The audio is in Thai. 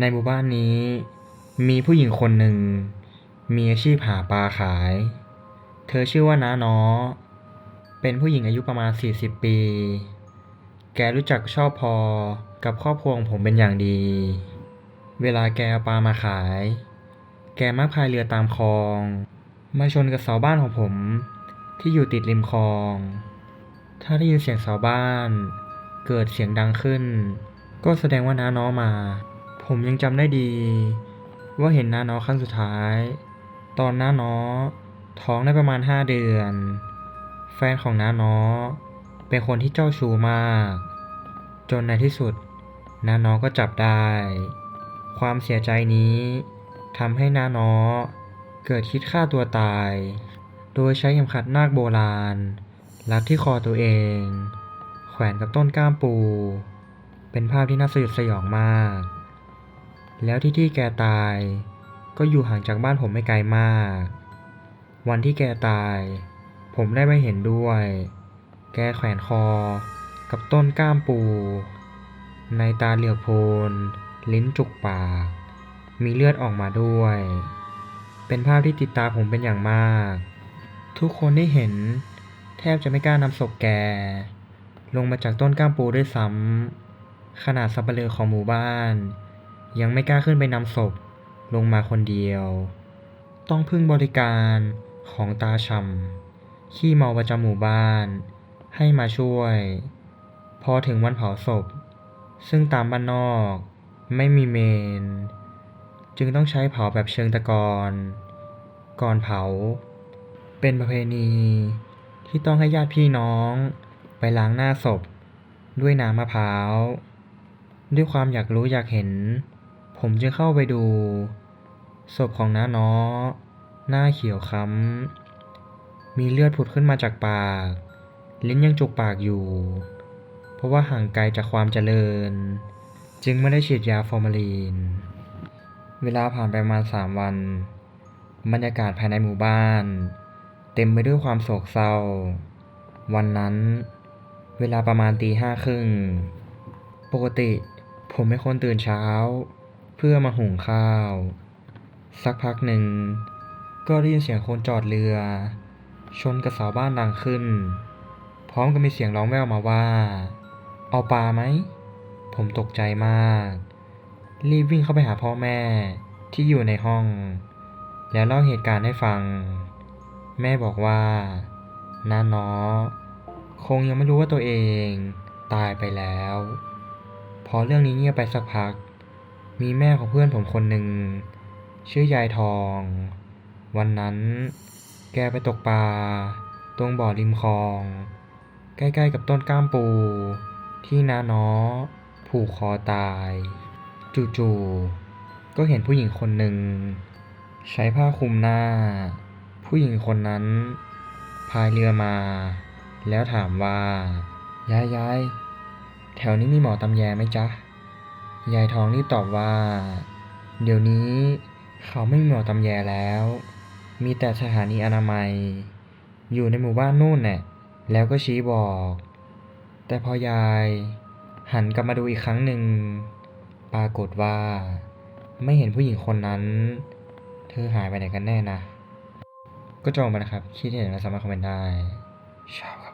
ในหมู่บ้านนี้ มีผู้หญิงคนหนึ่ง มีอาชีพหาปลาขาย เธอชื่อว่าน้าน้อ เป็นผู้หญิงอายุประมาณ 40 ปี แกรู้จักชอบพอกับครอบครัวของผมเป็นอย่างดี เวลาแกเอาปลามาขาย แกมักพายเรือตามคลอง มาชนกับเสาบ้านของผม ที่อยู่ติดริมคลอง ถ้าได้ยินเสียงเสาบ้าน เกิดเสียงดังขึ้น ก็แสดงว่าน้าน้อมา ผมยังจำได้ดี ว่าเห็นน้าน้อครั้งสุดท้าย ตอนน้าน้อท้องได้ประมาณ5เดือน แฟนของน้าน้อเป็นคนที่เจ้าชู้มาก จนในที่สุดน้าน้อก็จับได้ ความเสียใจนี้ทำให้น้าน้อเกิดคิดฆ่าตัวตาย โดยใช้เข็มขัดนาคโบราณ รัดที่คอตัวเอง แขวนกับต้นก้ามปู เป็นภาพที่น่าสยดสยองมาก แล้วที่ที่แกตาย ก็อยู่ห่างจากบ้านผมไม่ไกลมาก วันที่แกตาย ผมได้ไม่เห็นด้วย แกแขวนคอ กับต้นก้ามปู ในตาเหลือโพลนลิ้นจุกปาก มีเลือดออกมาด้วย เป็นภาพที่ติดตาผมเป็นอย่างมาก ทุกคนที่เห็น แทบจะไม่กล้านำศพแก ลงมาจากต้นก้ามปูด้วยซ้ำขนาดสับเปลือของหมู่บ้าน ยังไม่กล้าขึ้นไปนำศพ ลงมาคนเดียว ต้องพึ่งบริการของตาชำขี้เมาประจำหมู่บ้าน ให้มาช่วย พอถึงวันเผาศพ ซึ่งตามบ้านนอก ไม่มีเมน จึงต้องใช้เผาแบบเชิงตะกอนก่อนเผา เป็นประเพณีที่ต้องให้ญาติพี่น้อง ไปล้างหน้าศพ ด้วยน้ำมะพร้าว ด้วยความอยากรู้อยากเห็น ผมจึงเข้าไปดู ศพของน้าน้อ หน้าเขียวค้ำ มีเลือดผุดขึ้นมาจากปาก ลิ้นยังจุกปากอยู่ เพราะว่าห่างไกลจากความเจริญ จึงไม่ได้ฉีดยาฟอร์มาลีน เวลาผ่านไปประมาณสามวัน บรรยากาศภายในหมู่บ้าน เต็มไปด้วยความโศกเศร้า วันนั้น เวลาประมาณตีห้าครึ่ง ปกติผมเป็นคนตื่นเช้า เพื่อมาหุงข้าว สักพักหนึ่ง ก็ได้ยินเสียงคนจอดเรือ ชนกับเสาบ้านดังขึ้น พร้อมกับมีเสียงร้องแว่วมาว่า เอาปลาไหม ผมตกใจมาก รีบวิ่งเข้าไปหาพ่อแม่ที่อยู่ในห้อง แล้วเล่าเหตุการณ์ให้ฟัง แม่บอกว่าน้าน้อคงยังไม่รู้ว่าตัวเองตายไปแล้ว พอเรื่องนี้เงียบไปสักพัก มีแม่ของเพื่อนผมคนหนึ่ง ชื่อยายทอง วันนั้น แกไปตกปลา ตรงบ่อริมคลอง ใกล้ๆกับต้นก้ามปู ที่น้าน้อ ผูกคอตาย จู่ๆก็เห็นผู้หญิงคนหนึ่ง ใช้ผ้าคลุมหน้า ผู้หญิงคนนั้น พายเรือมา แล้วถามว่า ยายยายแถวนี้มีหมอตำแยไหมจ๊ะ ยายทองรีบตอบว่า เดี๋ยวนี้เขาไม่มีหมอตำแยแล้ว มีแต่สถานีอนามัย อยู่ในหมู่บ้านนู่นแน่ะแล้วก็ชี้บอก แต่พอยายหันกลับมาดูอีกครั้งหนึ่ง ปรากฏว่า ไม่เห็นผู้หญิงคนนั้น เธอหายไปไหนกันแน่นะ ก็จองไปนะครับ คิดเห็นแล้วสามารถคอมเมนต์ได้ชอบ